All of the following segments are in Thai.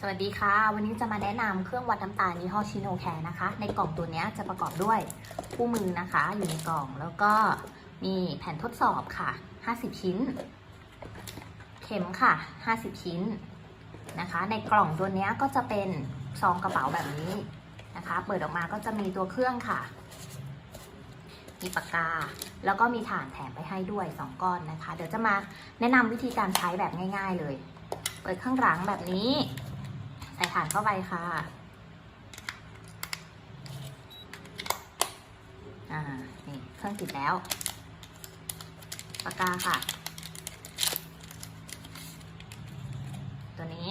สวัสดีค่ะ วันนี้จะมาแนะนำเครื่องวัดน้ำตาลยี่ห้อชิโนแคร์นะคะ ในกล่องตัวนี้จะประกอบด้วยคู่มือนะคะ อยู่ในกล่องแล้วก็มีแผ่นทดสอบค่ะ 50 ชิ้น เข็มค่ะ 50 ชิ้นนะคะ ในกล่องตัวนี้ก็จะเป็นซองกระเป๋าแบบนี้นะคะ เปิดออกมาก็จะมีตัวเครื่องค่ะ มีปากกา แล้วก็มีถ่านแถมไปให้ด้วย 2 ก้อนนะคะ เดี๋ยวจะมาแนะนำวิธีการใช้แบบง่าย ๆเลย เปิดข้างหลังแบบนี้ ใส่ถ่านเข้าไปค่ะอ่านี่เครื่องติดแล้วปากกาค่ะ ตัวนี้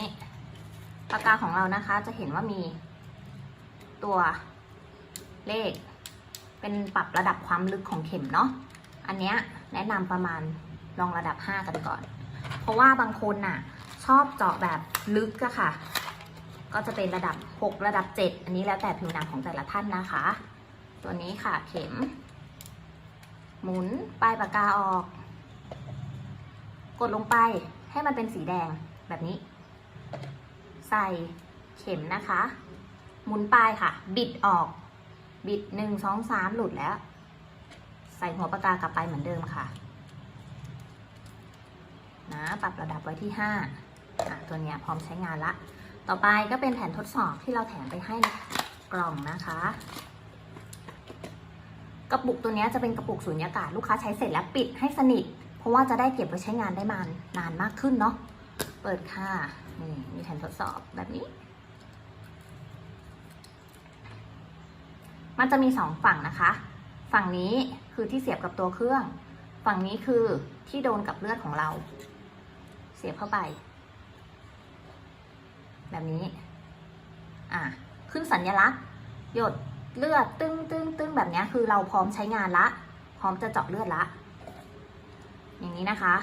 ปากกาของเรานะคะ จะเห็นว่ามีตัวเลข เป็นปรับระดับความลึกของเข็มเนาะอันเนี้ยแนะนำประมาณลองระดับ 5 กันก่อน เพราะว่าบางคนน่ะ ชอบเจาะแบบลึกอะค่ะ ก็จะเป็นระดับ 6 ระดับ 7 อันนี้แล้วแต่ผิวหนังของแต่ละท่านนะคะ ตัวนี้ค่ะเข็ม หมุนปลายปากกาออก กดลงไปให้มันเป็นสีแดงแบบนี้ ใส่เข็มนะคะ หมุนปลายค่ะ บิดออก บิดหนึ่งสองสามหลุดแล้ว ใส่หัวปากกากลับไปเหมือนเดิมค่ะนะปรับระดับไว้ที่ห้าอะตัวเนี้ยพร้อมใช้งานละ ต่อไปก็เป็นแผ่นทดสอบที่เราแถมไปให้ในกล่องนะคะ กระปุกตัวนี้จะเป็นกระปุกสูญญากาศลูกค้าใช้เสร็จแล้วปิดให้สนิท เพราะว่าจะได้เก็บไว้ใช้งานได้มานนานมากขึ้นเนาะ เปิดค่ะนี่มีแผ่นทดสอบแบบนี้ มันจะมีสองฝั่งนะคะ ฝั่งนี้คือที่เสียบกับตัวเครื่อง ฝั่งนี้คือที่โดนกับเลือดของเรา เสียบเข้าไป แบบนี้ อะขึ้นสัญลักษณ์ หยดเลือดตึ้งตึ้งตึ้งแบบนี้คือเราพร้อมใช้งานละ พร้อมจะเจาะเลือดละ อย่างนี้นะคะ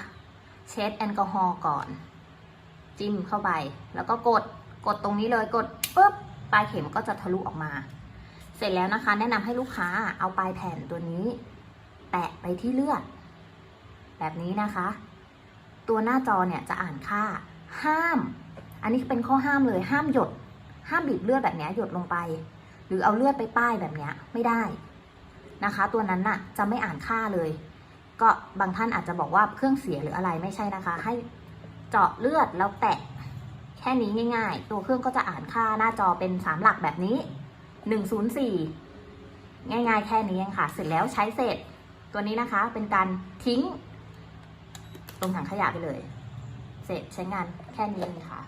เช็ดแอลกอฮอล์ก่อน จิ้มเข้าไป แล้วก็กดกดตรงนี้เลยกดปุ๊บปลายเข็มก็จะทะลุออกมา เสร็จแล้วนะคะ แนะนำให้ลูกค้าเอาปลายแผ่นตัวนี้ แตะไปที่เลือด แบบนี้นะคะ ตัวหน้าจอเนี่ยจะอ่านค่าห้าม อันนี้เป็นข้อห้ามเลยห้ามหยด ห้ามบีบเลือดแบบนี้หยดลงไป หรือเอาเลือดไปป้ายแบบนี้ไม่ได้นะคะ ตัวนั้นน่ะจะไม่อ่านค่าเลย ก็บางท่านอาจจะบอกว่าเครื่องเสียหรืออะไรไม่ใช่นะคะ ให้เจาะเลือดแล้วแตะแค่นี้ง่าย ๆ ตัวเครื่องก็จะอ่านค่าหน้าจอเป็นสามหลักแบบนี้หนึ่งศูนย์สี่ง่ายๆ แค่นี้เองค่ะ เสร็จแล้วใช้เสร็จตัวนี้นะคะเป็นการทิ้งลงถังขยะไปเลย เสร็จใช้งานแค่นี้เองค่ะ